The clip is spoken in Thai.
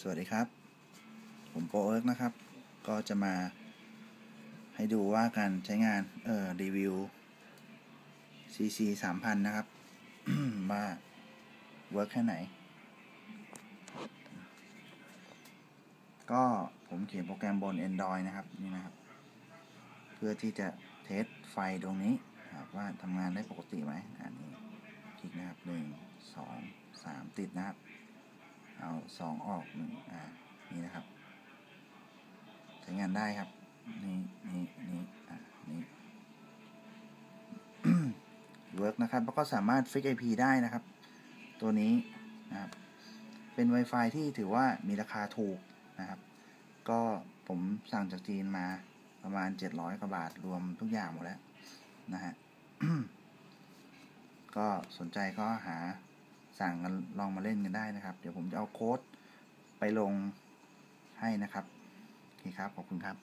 สวัสดีครับ ผมโปเอิร์กนะครับ ก็จะมาให้ดูว่าการใช้งานเอ่อรีวิว CC 3000 นะครับ ว่าเวิร์กแค่ไหน ก็ผมเขียนโปรแกรมบน Android นะครับ นี่นะครับ เพื่อที่จะเทสไฟดวงนี้ว่าทำงานได้ปกติไหมอันนี้ คลิกนะครับหนึ่งสองสามติดนะครับ เอาสองออกหนึ่งอ่านี่นะครับใช้งานได้ครับ นี่นี่นี่อ่านี่เวิร์กนะครับ แล้วก็สามารถฟิก IP ได้นะครับ ตัวนี้นะครับ เป็น Wi-Fi ที่ถือว่ามีราคาถูกนะครับ ก็ผมสั่งจากจีนมาประมาณ 700กว่าบาทรวมทุกอย่างหมดแล้วนะฮะ ก็สนใจก็หาสั่งกันลองมาเล่นกันได้นะครับ เดี๋ยวผมจะเอาโค้ดไปลงให้นะครับ โอเคครับ ขอบคุณครับ